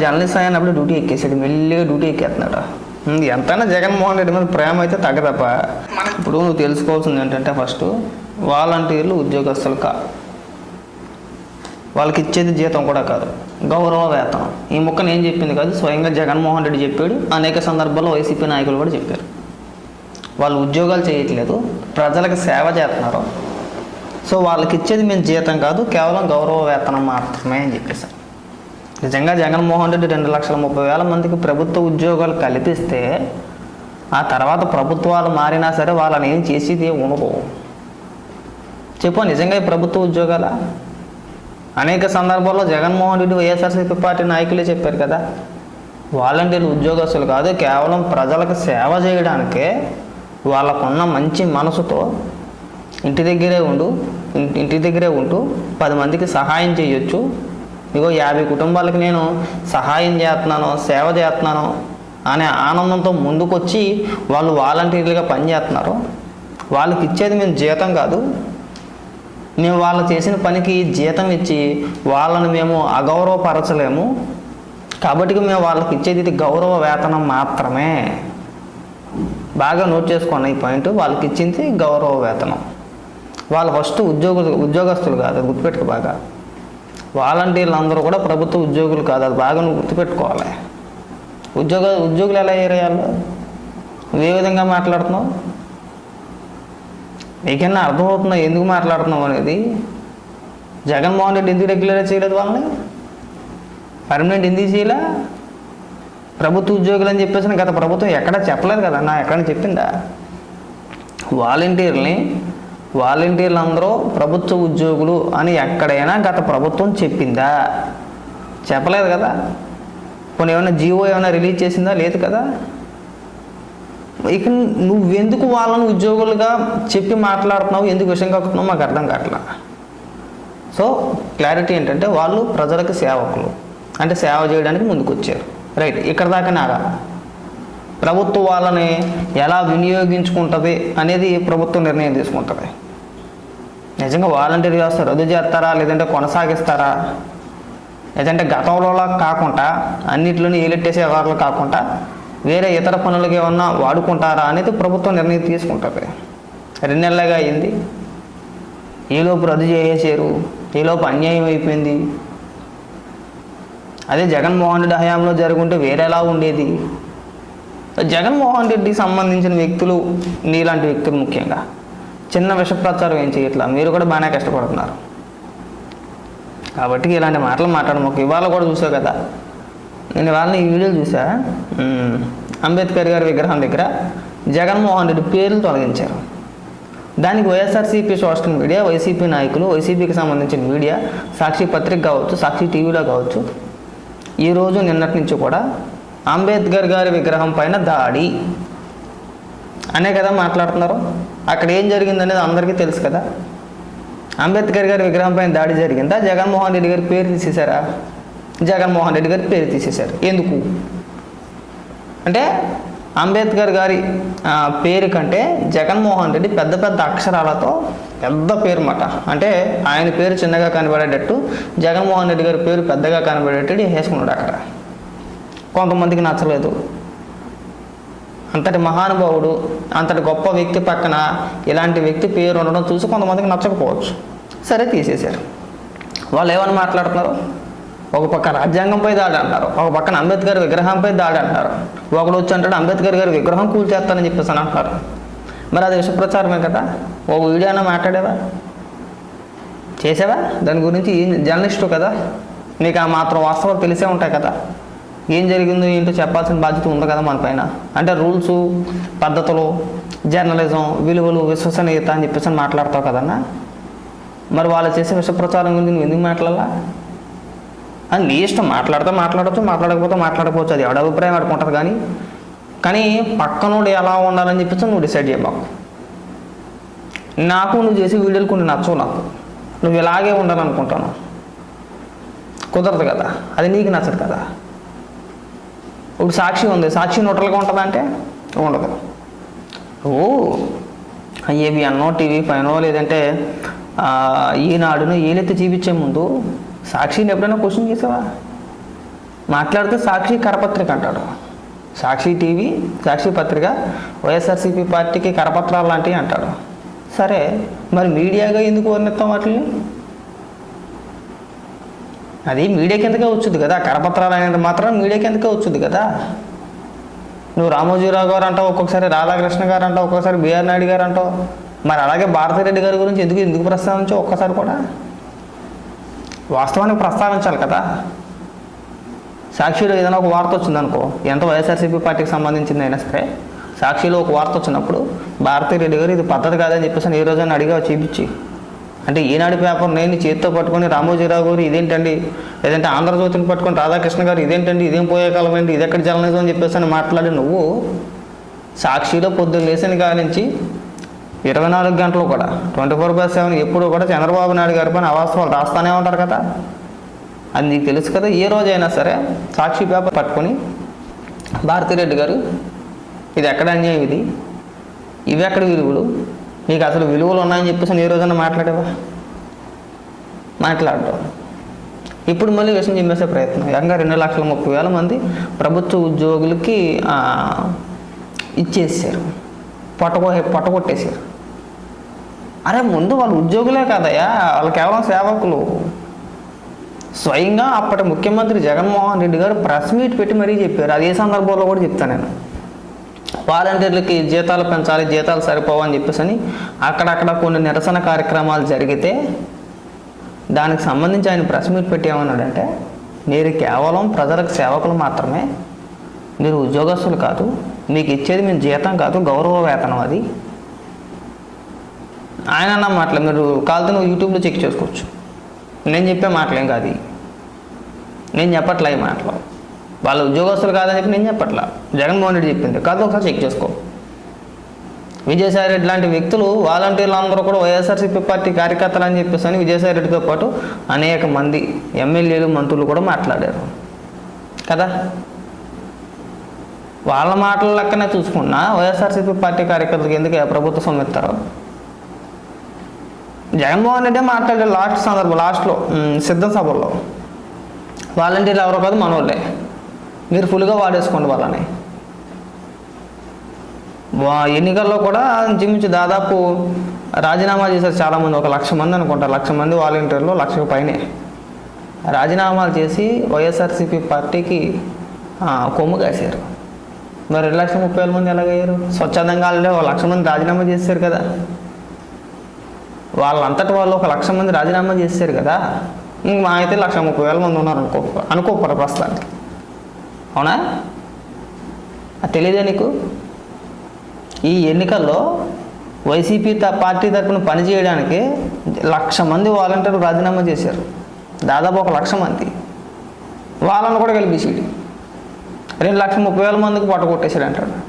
Journalist అయినప్పుడు duty ఎక్కేసాడు మెల్లిగా duty ఎక్కేస్తున్నాడు. ఎంతైనా జగన్మోహన్ రెడ్డి మీద ప్రేమ అయితే తగ్గదప్ప ఇప్పుడు నువ్వు తెలుసుకోవాల్సింది ఏంటంటే ఫస్ట్ వాలంటీర్లు ఉద్యోగస్తులు కా వాళ్ళకి ఇచ్చేది జీతం కూడా కాదు గౌరవ వేతనం. ఈ ముక్కను ఏం చెప్పింది కాదు స్వయంగా జగన్మోహన్ రెడ్డి చెప్పాడు అనేక సందర్భాల్లో వైసీపీ నాయకులు కూడా చెప్పారు. వాళ్ళు ఉద్యోగాలు చేయట్లేదు ప్రజలకు సేవ చేస్తున్నారు. సో వాళ్ళకి ఇచ్చేది మేము జీతం కాదు కేవలం గౌరవ వేతనం మాత్రమే అని చెప్పేసారు. నిజంగా జగన్మోహన్ రెడ్డి రెండు లక్షల ముప్పై వేల మందికి ప్రభుత్వ ఉద్యోగాలు కల్పిస్తే ఆ తర్వాత ప్రభుత్వాలు మారినా సరే వాళ్ళని ఏం చేసేది ఉండవు ఉండదు. చెప్పు నిజంగా ఈ ప్రభుత్వ ఉద్యోగాల? అనేక సందర్భాల్లో జగన్మోహన్ రెడ్డి వైఎస్ఆర్సీపీ పార్టీ నాయకులే చెప్పారు కదా వాలంటీర్లు ఉద్యోగస్తులు కాదు కేవలం ప్రజలకు సేవ చేయడానికే వాళ్ళకున్న మంచి మనసుతో ఇంటి దగ్గరే ఉండు ఇంటి- ఇంటి దగ్గరే ఉంటూ పది మందికి సహాయం చేయొచ్చు ఇగో యాభై కుటుంబాలకి నేను సహాయం చేస్తున్నాను సేవ చేస్తున్నాను అనే ఆనందంతో ముందుకొచ్చి వాళ్ళు వాలంటీర్లుగా పనిచేస్తున్నారు వాళ్ళకి ఇచ్చేది మేము జీతం కాదు. మేము వాళ్ళు చేసిన పనికి జీతం ఇచ్చి వాళ్ళని మేము అగౌరవపరచలేము. కాబట్టి మేము వాళ్ళకి ఇచ్చేది ఇది గౌరవ వేతనం మాత్రమే. బాగా నోట్ చేసుకోండి ఈ పాయింట్. వాళ్ళకి ఇచ్చింది గౌరవ వేతనం. వాళ్ళు ఫస్ట్ ఉద్యోగులు ఉద్యోగస్తులు కాదు గుర్తుపెట్టుకు బాగా. వాలంటీర్లు అందరూ కూడా ప్రభుత్వ ఉద్యోగులు కాదు. అది బాగా గుర్తుపెట్టుకోవాలి. ఉద్యోగ ఉద్యోగులు ఎలా ఏరేయాలో ఏ విధంగా మాట్లాడుతున్నావు? నీకన్నా అర్థమవుతుందా ఎందుకు మాట్లాడుతున్నావు అనేది? జగన్మోహన్ రెడ్డి ఎందుకు రెగ్యులర్ చేయలేదు వాళ్ళని? పర్మనెంట్ ఎందుకు చేయలే? ప్రభుత్వ ఉద్యోగులు అని చెప్పేసి గత ప్రభుత్వం ఎక్కడా చెప్పలేదు కదా. నా ఎక్కడ చెప్పిందా? వాలంటీర్ని వాలంటీర్లు అందరూ ప్రభుత్వ ఉద్యోగులు అని ఎక్కడైనా గత ప్రభుత్వం చెప్పిందా? చెప్పలేదు కదా. కొన్ని ఏమైనా జీవో ఏమైనా రిలీజ్ చేసిందా? లేదు కదా. ఇక నువ్వెందుకు వాళ్ళని ఉద్యోగులుగా చెప్పి మాట్లాడుతున్నావు? ఎందుకు విషయం కాకుతున్నావు మాకు అర్థం కావట్లా. సో క్లారిటీ ఏంటంటే వాళ్ళు ప్రజలకు సేవకులు. అంటే సేవ చేయడానికి ముందుకు వచ్చారు రైట్ ఇక్కడ దాకా నాగా ప్రభుత్వం వాళ్ళని ఎలా వినియోగించుకుంటుంది అనేది ప్రభుత్వం నిర్ణయం తీసుకుంటుంది. నిజంగా వాలంటీర్ వ్యవస్థ రద్దు చేస్తారా? లేదంటే కొనసాగిస్తారా? లేదంటే గతంలోలా కాకుండా అన్నిట్లోనే ఏలెట్టేసే వ్యవహారాలు కాకుండా వేరే ఇతర పనులకి ఏమన్నా వాడుకుంటారా అనేది ప్రభుత్వం నిర్ణయం తీసుకుంటుంది. రెండు నెలలుగా అయింది. ఈలోపు రద్దు చేసేసారు ఈలోపు అన్యాయం అయిపోయింది. అదే జగన్మోహన్ రెడ్డి హయాంలో జరుగుంటే వేరేలా ఉండేది. జగన్మోహన్ రెడ్డికి సంబంధించిన వ్యక్తులు నీలాంటి వ్యక్తులు ముఖ్యంగా. చిన్న విష ప్రచారం ఏం చేయట్లా? మీరు కూడా బాగానే కష్టపడుతున్నారు. కాబట్టి ఇలాంటి మాటలు మాట్లాడము ఇవాళ కూడా చూసావు కదా. నేను వాళ్ళని ఈ వీడియోలు చూసా. అంబేద్కర్ గారి విగ్రహం దగ్గర జగన్మోహన్ రెడ్డి పేర్లు తొలగించారు. దానికి వైఎస్ఆర్సీపీ సోషల్ మీడియా వైసీపీ నాయకులు వైసీపీకి సంబంధించిన మీడియా సాక్షి పత్రిక కావచ్చు సాక్షి టీవీలో కావచ్చు ఈరోజు నిన్నటి నుంచి కూడా అంబేద్కర్ గారి విగ్రహం పైన దాడి. అనే కదా మాట్లాడుతున్నారు. అక్కడ ఏం జరిగిందనేది అందరికీ తెలుసు కదా. అంబేద్కర్ గారి విగ్రహం పైన దాడి జరిగిందా? జగన్మోహన్ రెడ్డి గారి పేరు తీసేశారా? జగన్మోహన్ రెడ్డి గారి పేరు తీసేశారు. ఎందుకు? అంటే అంబేద్కర్ గారి ఆ, పేరు కంటే జగన్మోహన్ రెడ్డి పెద్ద పెద్ద అక్షరాలతో పెద్ద పేరు మాట అంటే ఆయన పేరు చిన్నగా కనబడేటట్టు జగన్మోహన్ రెడ్డి గారి పేరు పెద్దగా కనబడేటట్టు వేసుకున్నాడు అక్కడ. కొంతమందికి నచ్చలేదు. అంతటి మహానుభావుడు అంతటి గొప్ప వ్యక్తి పక్కన ఇలాంటి వ్యక్తి పేరు ఉండడం చూసి కొంతమందికి నచ్చకపోవచ్చు. సరే తీసేశారు. వాళ్ళు ఏమని మాట్లాడుతున్నారు? ఒక పక్క రాజ్యాంగంపై దాడి అంటారు ఒక పక్కన అంబేద్కర్ విగ్రహంపై దాడి అంటారు ఒకడు వచ్చి అంటాడు అంబేద్కర్ గారి విగ్రహం కూల్చేస్తానని చెప్పేసి అని అంటారు. మరి అది విషప్రచారమే కదా? ఓ వీడియో అయినా మాట్లాడేవా? చేసావా? దాని గురించి జర్నలిస్టు కదా? నీకు ఆ మాత్రం వాస్తవాలు తెలిసే ఉంటాయి కదా? ఏం జరిగిందో ఏంటో చెప్పాల్సిన బాధ్యత ఉంది కదా మనపైన అంటే రూల్స్ పద్ధతులు జర్నలిజం విలువలు విశ్వసనీయత అని చెప్పేసి మాట్లాడతావు కదన్నా మరి వాళ్ళు చేసే విషప్రచారం గురించి నువ్వు ఎందుకు మాట్లాడాలా? అని నీ ఇష్టం. మాట్లాడితే మాట్లాడచ్చు మాట్లాడకపోతే మాట్లాడకపోవచ్చు. అది ఎవడ అభిప్రాయం అడుకుంటుంది కానీ. కానీ పక్కనోడు ఎలా ఉండాలని చెప్పేసి నువ్వు డిసైడ్ చేయబాకు నాకు నువ్వు చేసే వీడియోలు కొన్ని నచ్చవు నాకు. నువ్వు ఇలాగే ఉండాలనుకుంటాను. కుదరదు కదా. అది నీకు నచ్చదు కదా. ఇప్పుడు సాక్షి ఉంది. సాక్షి న్యూట్రల్గా ఉంటుందా అంటే? ఉండదు. ఓ ఏబిఎన్నో టీవీ పైనో లేదంటే ఈనాడును ఏలెత్తి చూపించే ముందు సాక్షిని ఎప్పుడైనా క్వశ్చన్ చేసావా? మాట్లాడితే సాక్షి కరపత్రిక అంటాడు. సాక్షి టీవీ సాక్షి పత్రిక వైఎస్ఆర్సీపీ పార్టీకి కరపత్రాలు లాంటివి అంటాడు. సరే మరి మీడియాగా ఎందుకు వర్ణిస్తాం వాటిని అది మీడియా కిందకే వచ్చుద్ది కదా. కరపత్రాలు అనేది మాత్రం మీడియా కిందకే వచ్చుద్ది కదా. నువ్వు రామోజీరావు గారు అంటావు ఒక్కొక్కసారి రాధాకృష్ణ గారు అంటావు ఒక్కొక్కసారి బీఆర్ నాయుడు గారు అంటావు. మరి అలాగే భారతిరెడ్డి గారి గురించి ఎందుకు ఎందుకు ప్రస్తావించావు ఒక్కసారి కూడా? వాస్తవానికి ప్రస్తావించాలి కదా. సాక్షిలో ఏదైనా ఒక వార్త వచ్చిందనుకో ఎంత వైఎస్ఆర్సీపీ పార్టీకి సంబంధించింది అయినా సరే సాక్షిలో ఒక వార్త వచ్చినప్పుడు భారతీరెడ్డి గారు ఇది పద్ధతి కాదని చెప్పేసి అని ఏ రోజైనా అడిగా చూపించి. అంటే ఈనాడు పేపర్ నేను చేతితో పట్టుకొని రామోజీరావు గారు ఇదేంటండి? లేదంటే ఆంధ్రజ్యోతిని పట్టుకొని రాధాకృష్ణ గారు ఇదేంటండి? ఇదేం పోయే కాలం ఏంటి ఇది ఎక్కడ జర్నలిజం అని చెప్పేసి అని మాట్లాడి నువ్వు సాక్షిలో పొద్దున్న లేసిన కాడి నుంచి ఇరవై నాలుగు గంటలు కూడా ట్వంటీ ఫోర్ బై సెవెన్ ఎప్పుడు కూడా చంద్రబాబు నాయుడు గారి పైన అవాస్తవాలు రాస్తానే ఉంటారు కదా. అది నీకు తెలుసు కదా ఏ రోజైనా సరే సాక్షి పేపర్ పట్టుకొని భారతిరెడ్డి గారు ఇది ఎక్కడ అన్యాయం ఇది? ఇవి ఎక్కడ విలువలు? నీకు అసలు విలువలు ఉన్నాయని చెప్పేసి ఏ రోజైనా మాట్లాడేవా? మాట్లాడటం ఇప్పుడు మళ్ళీ విషయం చెప్పేసే ప్రయత్నం. ఏకంగా రెండు లక్షల ముప్పై వేల మంది ప్రభుత్వ ఉద్యోగులకి ఇచ్చేసారు. పొట్టగొ పొట్టగొట్టేశారు అరే ముందు వాళ్ళు ఉద్యోగులే కదయా వాళ్ళు కేవలం సేవకులు. స్వయంగా అప్పటి ముఖ్యమంత్రి జగన్మోహన్ రెడ్డి గారు ప్రెస్ మీట్ పెట్టి మరీ చెప్పారు. అదే సందర్భంలో కూడా చెప్తాను నేను. వాలంటీర్లకి జీతాలు పెంచాలి జీతాలు సరిపోవని చెప్పేసి అని అక్కడక్కడ కొన్ని నిరసన కార్యక్రమాలు జరిగితే దానికి సంబంధించి ఆయన ప్రెస్ మీట్ పెట్టి ఏమన్నాడంటే మీరు కేవలం ప్రజలకు సేవకులు మాత్రమే మీరు ఉద్యోగస్తులు కాదు మీకు ఇచ్చేది మేము జీతం కాదు గౌరవ వేతనం అది. ఆయన అన్న మాటలు మీరు కాలుతో నువ్వు యూట్యూబ్లో చెక్ చేసుకోవచ్చు. నేను చెప్పే మాటలేం కాదు నేను చెప్పట్లే ఈ మాటలు. వాళ్ళ ఉద్యోగస్తులు కాదని చెప్పి నేను చెప్పట్లా. జగన్మోహన్ రెడ్డి చెప్పింది. కాదు ఒకసారి చెక్ చేసుకో. విజయసాయి రెడ్డి లాంటి వ్యక్తులు వాలంటీర్లు అందరూ కూడా వైఎస్ఆర్సీపీ పార్టీ కార్యకర్తలు అని చెప్పేసి అని విజయసాయి రెడ్డితో పాటు అనేక మంది ఎమ్మెల్యేలు మంత్రులు కూడా మాట్లాడారు. కదా? వాళ్ళ మాటల లెక్కనే చూసుకున్నా వైఎస్ఆర్సీపీ పార్టీ కార్యకర్తలకు ఎందుకు ప్రభుత్వ సొమ్ము ఇస్తారు జగన్మోహన్ రెడ్డి మాట్లాడారు లాస్ట్ సందర్భం లాస్ట్లో సిద్ధం సభలో వాలంటీర్లు ఎవరో కాదు మనోళ్ళే. మీరు ఫుల్గా వాడేసుకోండి వాళ్ళని. ఎన్నికల్లో కూడా ఇంచుమించు దాదాపు రాజీనామా చేశారు చాలామంది ఒక లక్ష మంది అనుకుంటారు లక్ష మంది వాలంటీర్లు లక్షకు పైనే. రాజీనామాలు చేసి వైఎస్ఆర్సీపీ పార్టీకి కొమ్ము కాశారు. మరి రెండు లక్షల ముప్పై వేల మంది ఎలాగయ్యారు? స్వచ్ఛందంగా ఒక లక్ష మంది రాజీనామా చేశారు కదా. వాళ్ళంతటి వాళ్ళు ఒక లక్ష మంది రాజీనామా చేశారు కదా. ఇంక మా అయితే లక్ష ముప్పై వేల మంది ఉన్నారు అనుకో అనుకోకూడదు ప్రస్తుతానికి. అవునా? అది నీకు? ఈ ఎన్నికల్లో వైసీపీ త- పార్టీ తరపున పనిచేయడానికి లక్ష మంది వాలంటీర్లు రాజీనామా చేశారు. దాదాపు ఒక లక్ష మంది. వాళ్ళని కూడా కలిపేసాడు రెండు లక్షల ముప్పై వేల మందికి పొట్ట కొట్టేశాడు అంటాడు